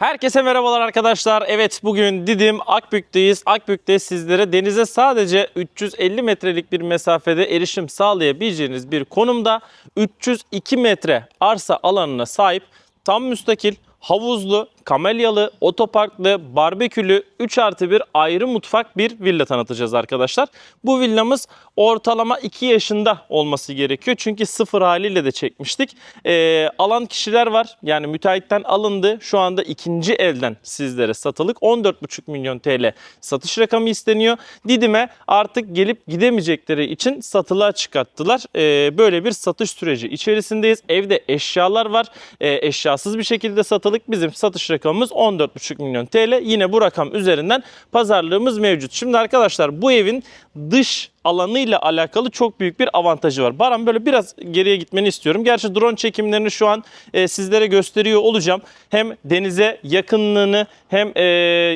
Herkese merhabalar arkadaşlar. Evet bugün Didim Akbük'teyiz. Akbük'te sizlere denize sadece 350 metrelik bir mesafede erişim sağlayabileceğiniz bir konumda 302 metre arsa alanına sahip tam müstakil, havuzlu, kamelyalı, otoparklı, barbekülü 3 artı 1 ayrı mutfak bir villa tanıtacağız arkadaşlar. Bu villamız ortalama 2 yaşında olması gerekiyor. Çünkü sıfır haliyle de çekmiştik. Ee, alan kişiler var. Yani müteahhitten alındı. Şu anda ikinci elden sizlere satılık. 14,5 milyon TL satış rakamı isteniyor. Didim'e artık gelip gidemeyecekleri için satılığa çıkarttılar. Ee, böyle bir satış süreci içerisindeyiz. Evde eşyalar var. Ee, eşyasız bir şekilde satılık. Bizim satış rakamımız 14,5 milyon TL. Yine bu rakam üzerinden pazarlığımız mevcut. Şimdi arkadaşlar bu evin dış alanıyla alakalı çok büyük bir avantajı var. Baran böyle biraz geriye gitmeni istiyorum. Gerçi drone çekimlerini şu an e, sizlere gösteriyor olacağım. Hem denize yakınlığını hem e,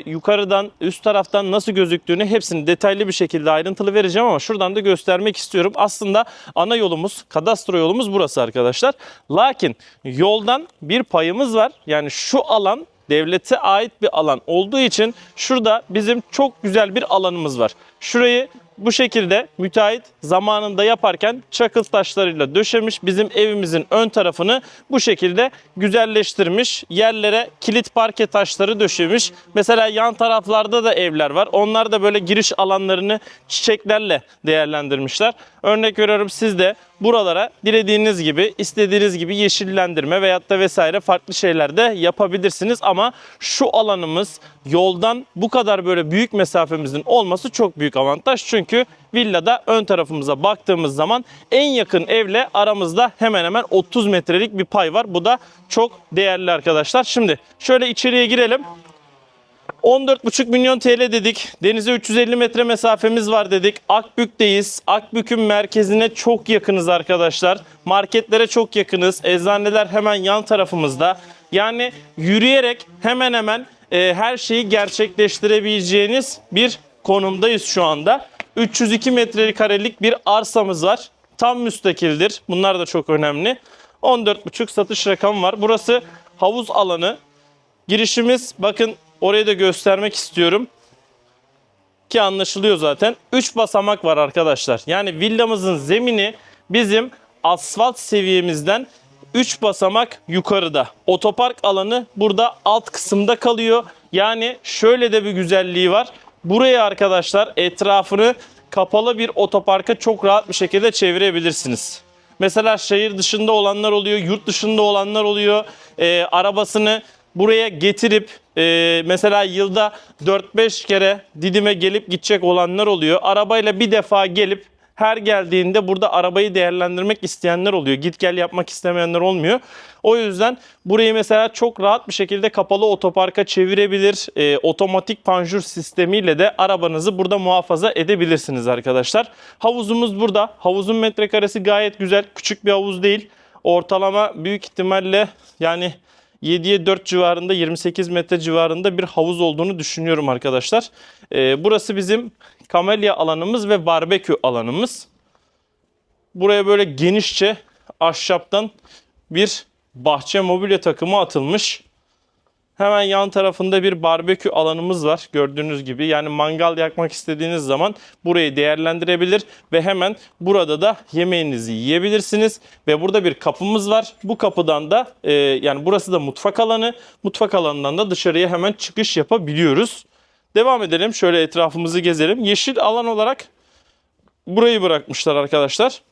yukarıdan üst taraftan nasıl gözüktüğünü hepsini detaylı bir şekilde ayrıntılı vereceğim ama şuradan da göstermek istiyorum. Aslında ana yolumuz, kadastro yolumuz burası arkadaşlar. Lakin yoldan bir payımız var. Yani şu alan devlete ait bir alan olduğu için şurada bizim çok güzel bir alanımız var. Şurayı bu şekilde müteahhit zamanında yaparken çakıl taşlarıyla döşemiş. Bizim evimizin ön tarafını bu şekilde güzelleştirmiş. Yerlere kilit parke taşları döşemiş. Mesela yan taraflarda da evler var. Onlar da böyle giriş alanlarını çiçeklerle değerlendirmişler. Örnek veriyorum siz de buralara dilediğiniz gibi, istediğiniz gibi yeşillendirme veyahut da vesaire farklı şeyler de yapabilirsiniz. Ama şu alanımız yoldan bu kadar böyle büyük mesafemizin olması çok büyük avantaj. Çünkü villada ön tarafımıza baktığımız zaman en yakın evle aramızda hemen hemen 30 metrelik bir pay var. Bu da çok değerli arkadaşlar. Şimdi şöyle içeriye girelim. 14,5 milyon TL dedik. Denize 350 metre mesafemiz var dedik. Akbük'teyiz. Akbük'ün merkezine çok yakınız arkadaşlar. Marketlere çok yakınız. Eczaneler hemen yan tarafımızda. Yani yürüyerek hemen hemen e, her şeyi gerçekleştirebileceğiniz bir konumdayız şu anda. 302 metrekarelik bir arsamız var. Tam müstakildir. Bunlar da çok önemli. 14,5 satış rakamı var. Burası havuz alanı. Girişimiz bakın orayı da göstermek istiyorum. Ki anlaşılıyor zaten. 3 basamak var arkadaşlar. Yani villamızın zemini bizim asfalt seviyemizden 3 basamak yukarıda. Otopark alanı burada alt kısımda kalıyor. Yani şöyle de bir güzelliği var. Buraya arkadaşlar etrafını kapalı bir otoparka çok rahat bir şekilde çevirebilirsiniz. Mesela şehir dışında olanlar oluyor, yurt dışında olanlar oluyor. Ee, arabasını buraya getirip e, mesela yılda 4-5 kere Didim'e gelip gidecek olanlar oluyor. Arabayla bir defa gelip her geldiğinde burada arabayı değerlendirmek isteyenler oluyor. Git gel yapmak istemeyenler olmuyor. O yüzden burayı mesela çok rahat bir şekilde kapalı otoparka çevirebilir. E, otomatik panjur sistemiyle de arabanızı burada muhafaza edebilirsiniz arkadaşlar. Havuzumuz burada. Havuzun metrekaresi gayet güzel. Küçük bir havuz değil. Ortalama büyük ihtimalle yani 7'ye 4 civarında 28 metre civarında bir havuz olduğunu düşünüyorum arkadaşlar. Ee, burası bizim kamelya alanımız ve barbekü alanımız. Buraya böyle genişçe ahşaptan bir bahçe mobilya takımı atılmış. Hemen yan tarafında bir barbekü alanımız var gördüğünüz gibi. Yani mangal yakmak istediğiniz zaman burayı değerlendirebilir ve hemen burada da yemeğinizi yiyebilirsiniz. Ve burada bir kapımız var. Bu kapıdan da e, yani burası da mutfak alanı. Mutfak alanından da dışarıya hemen çıkış yapabiliyoruz. Devam edelim. Şöyle etrafımızı gezelim. Yeşil alan olarak burayı bırakmışlar arkadaşlar.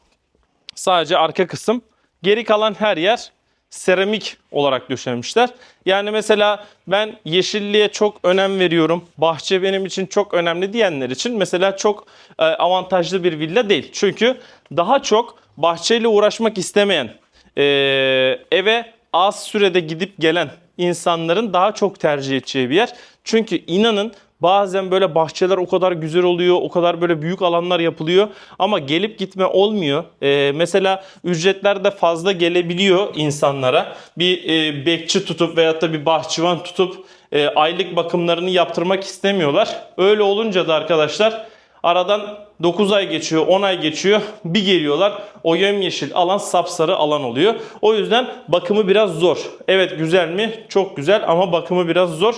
Sadece arka kısım. Geri kalan her yer seramik olarak döşemişler. Yani mesela ben yeşilliğe çok önem veriyorum. Bahçe benim için çok önemli diyenler için mesela çok e, avantajlı bir villa değil. Çünkü daha çok bahçeyle uğraşmak istemeyen, e, eve az sürede gidip gelen insanların daha çok tercih edeceği bir yer. Çünkü inanın Bazen böyle bahçeler o kadar güzel oluyor, o kadar böyle büyük alanlar yapılıyor ama gelip gitme olmuyor. Ee, mesela ücretler de fazla gelebiliyor insanlara. Bir e, bekçi tutup veyahut da bir bahçıvan tutup e, aylık bakımlarını yaptırmak istemiyorlar. Öyle olunca da arkadaşlar Aradan 9 ay geçiyor, 10 ay geçiyor. Bir geliyorlar. O yemyeşil alan sapsarı alan oluyor. O yüzden bakımı biraz zor. Evet güzel mi? Çok güzel ama bakımı biraz zor.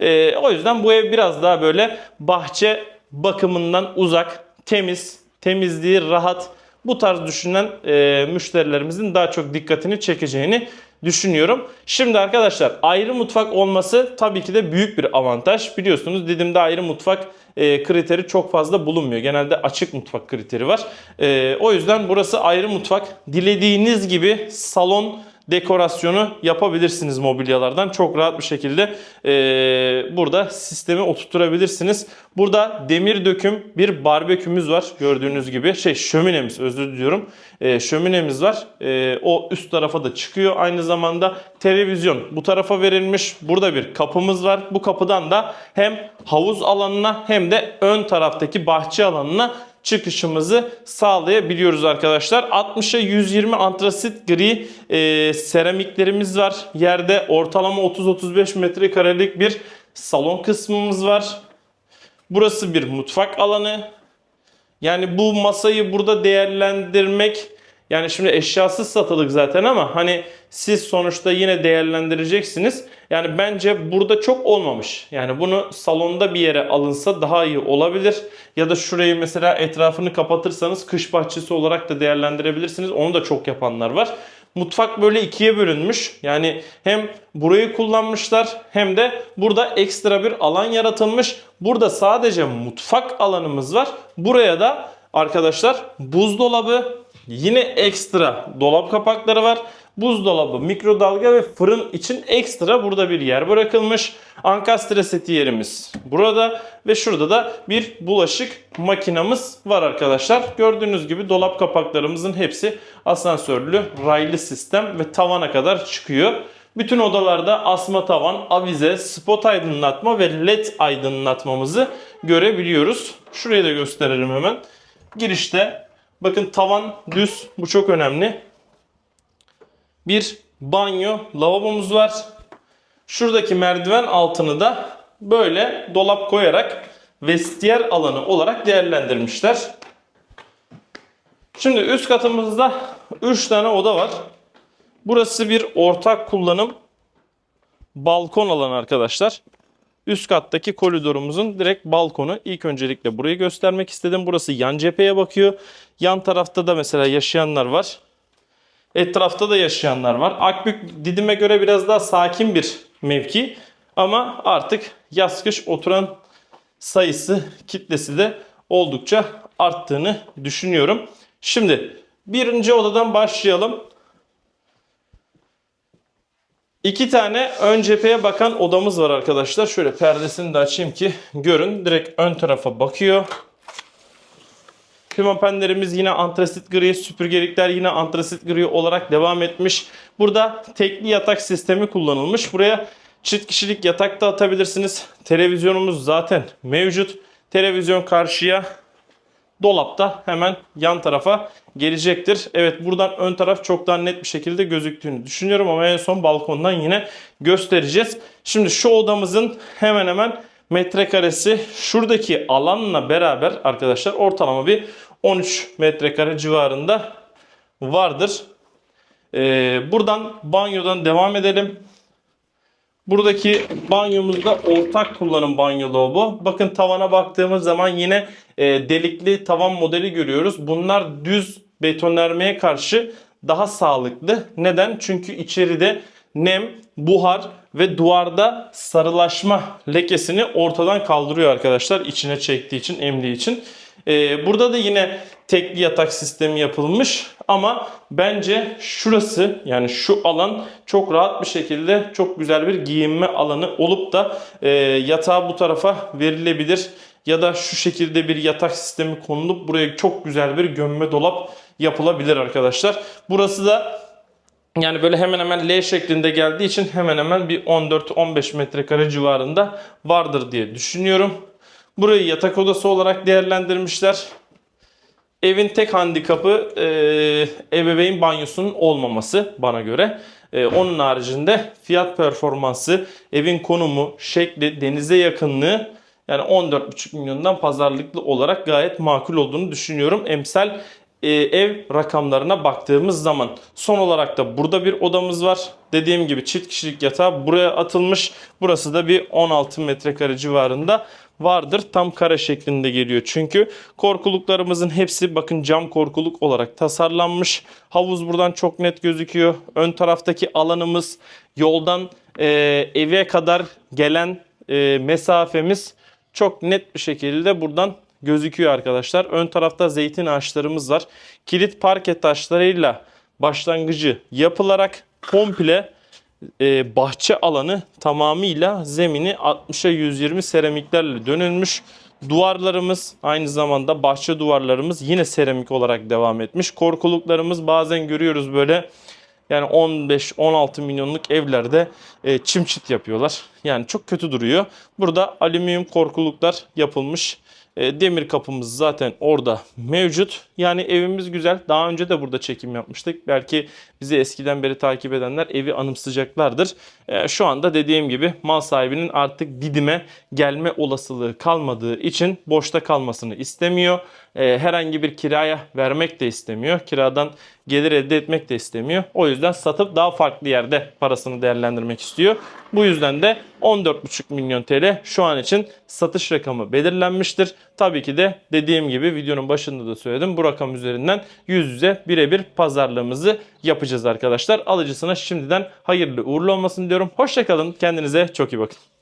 Ee, o yüzden bu ev biraz daha böyle bahçe bakımından uzak, temiz, temizliği rahat. Bu tarz düşünen e, müşterilerimizin daha çok dikkatini çekeceğini düşünüyorum. Şimdi arkadaşlar ayrı mutfak olması tabii ki de büyük bir avantaj. Biliyorsunuz Didim'de ayrı mutfak e, kriteri çok fazla bulunmuyor. Genelde açık mutfak kriteri var. E, o yüzden burası ayrı mutfak. Dilediğiniz gibi salon dekorasyonu yapabilirsiniz mobilyalardan. Çok rahat bir şekilde e, burada sistemi oturtturabilirsiniz. Burada demir döküm bir barbekümüz var gördüğünüz gibi. Şey şöminemiz özür diliyorum. E, şöminemiz var. E, o üst tarafa da çıkıyor. Aynı zamanda televizyon bu tarafa verilmiş. Burada bir kapımız var. Bu kapıdan da hem havuz alanına hem de ön taraftaki bahçe alanına çıkışımızı sağlayabiliyoruz arkadaşlar. 60'a 120 antrasit gri e, seramiklerimiz var. Yerde ortalama 30-35 metrekarelik bir salon kısmımız var. Burası bir mutfak alanı. Yani bu masayı burada değerlendirmek yani şimdi eşyasız satılık zaten ama hani siz sonuçta yine değerlendireceksiniz. Yani bence burada çok olmamış. Yani bunu salonda bir yere alınsa daha iyi olabilir. Ya da şurayı mesela etrafını kapatırsanız kış bahçesi olarak da değerlendirebilirsiniz. Onu da çok yapanlar var. Mutfak böyle ikiye bölünmüş. Yani hem burayı kullanmışlar hem de burada ekstra bir alan yaratılmış. Burada sadece mutfak alanımız var. Buraya da arkadaşlar buzdolabı, yine ekstra dolap kapakları var. Buzdolabı, mikrodalga ve fırın için ekstra burada bir yer bırakılmış. Ankastre seti yerimiz burada ve şurada da bir bulaşık makinamız var arkadaşlar. Gördüğünüz gibi dolap kapaklarımızın hepsi asansörlü raylı sistem ve tavana kadar çıkıyor. Bütün odalarda asma tavan, avize, spot aydınlatma ve led aydınlatmamızı görebiliyoruz. Şurayı da gösterelim hemen. Girişte bakın tavan düz bu çok önemli. Bir banyo lavabomuz var. Şuradaki merdiven altını da böyle dolap koyarak vestiyer alanı olarak değerlendirmişler. Şimdi üst katımızda 3 tane oda var. Burası bir ortak kullanım balkon alanı arkadaşlar. Üst kattaki koridorumuzun direkt balkonu. İlk öncelikle burayı göstermek istedim. Burası yan cepheye bakıyor. Yan tarafta da mesela yaşayanlar var. Etrafta da yaşayanlar var. Akbük Didim'e göre biraz daha sakin bir mevki. Ama artık yaz kış oturan sayısı, kitlesi de oldukça arttığını düşünüyorum. Şimdi birinci odadan başlayalım. İki tane ön cepheye bakan odamız var arkadaşlar. Şöyle perdesini de açayım ki görün. Direkt ön tarafa bakıyor. Pimapenlerimiz yine antrasit gri, süpürgelikler yine antrasit gri olarak devam etmiş. Burada tekli yatak sistemi kullanılmış. Buraya çift kişilik yatak da atabilirsiniz. Televizyonumuz zaten mevcut. Televizyon karşıya, dolapta hemen yan tarafa gelecektir. Evet buradan ön taraf çok daha net bir şekilde gözüktüğünü düşünüyorum ama en son balkondan yine göstereceğiz. Şimdi şu odamızın hemen hemen metrekaresi şuradaki alanla beraber arkadaşlar ortalama bir 13 metrekare civarında vardır. Ee, buradan banyodan devam edelim. Buradaki banyomuzda ortak kullanım banyo lavabo. Bakın tavana baktığımız zaman yine e, delikli tavan modeli görüyoruz. Bunlar düz betonarmeye karşı daha sağlıklı. Neden? Çünkü içeride nem, buhar ve duvarda sarılaşma lekesini ortadan kaldırıyor arkadaşlar. içine çektiği için, emdiği için. Ee, burada da yine tekli yatak sistemi yapılmış ama bence şurası yani şu alan çok rahat bir şekilde çok güzel bir giyinme alanı olup da e, yatağı bu tarafa verilebilir ya da şu şekilde bir yatak sistemi konulup buraya çok güzel bir gömme dolap yapılabilir arkadaşlar. Burası da yani böyle hemen hemen L şeklinde geldiği için hemen hemen bir 14-15 metrekare civarında vardır diye düşünüyorum. Burayı yatak odası olarak değerlendirmişler. Evin tek handikapı e, ebeveyn banyosunun olmaması bana göre. E, onun haricinde fiyat performansı, evin konumu, şekli, denize yakınlığı Yani 14,5 milyondan pazarlıklı olarak gayet makul olduğunu düşünüyorum. Emsal e, ev rakamlarına baktığımız zaman son olarak da burada bir odamız var. Dediğim gibi çift kişilik yatağı buraya atılmış. Burası da bir 16 metrekare civarında vardır. Tam kare şeklinde geliyor çünkü. Korkuluklarımızın hepsi bakın cam korkuluk olarak tasarlanmış. Havuz buradan çok net gözüküyor. Ön taraftaki alanımız yoldan e, eve kadar gelen e, mesafemiz çok net bir şekilde buradan gözüküyor arkadaşlar. Ön tarafta zeytin ağaçlarımız var. Kilit parke taşlarıyla başlangıcı yapılarak komple e, bahçe alanı tamamıyla zemini 60'a 120 seramiklerle dönülmüş. Duvarlarımız aynı zamanda bahçe duvarlarımız yine seramik olarak devam etmiş. Korkuluklarımız bazen görüyoruz böyle yani 15-16 milyonluk evlerde e, çim çit yapıyorlar. Yani çok kötü duruyor. Burada alüminyum korkuluklar yapılmış. E, demir kapımız zaten orada mevcut. Yani evimiz güzel. Daha önce de burada çekim yapmıştık. Belki bizi eskiden beri takip edenler evi anımsayacaklardır. E, şu anda dediğim gibi mal sahibinin artık Didim'e gelme olasılığı kalmadığı için boşta kalmasını istemiyor. E, herhangi bir kiraya vermek de istemiyor. Kiradan gelir elde etmek de istemiyor. O yüzden satıp daha farklı yerde parasını değerlendirmek istiyor. Bu yüzden de 14,5 milyon TL şu an için satış rakamı belirlenmiştir. Tabii ki de dediğim gibi videonun başında da söyledim. Bu rakam üzerinden yüz yüze birebir pazarlığımızı yapacağız arkadaşlar. Alıcısına şimdiden hayırlı uğurlu olmasını diyorum. Hoşçakalın. Kendinize çok iyi bakın.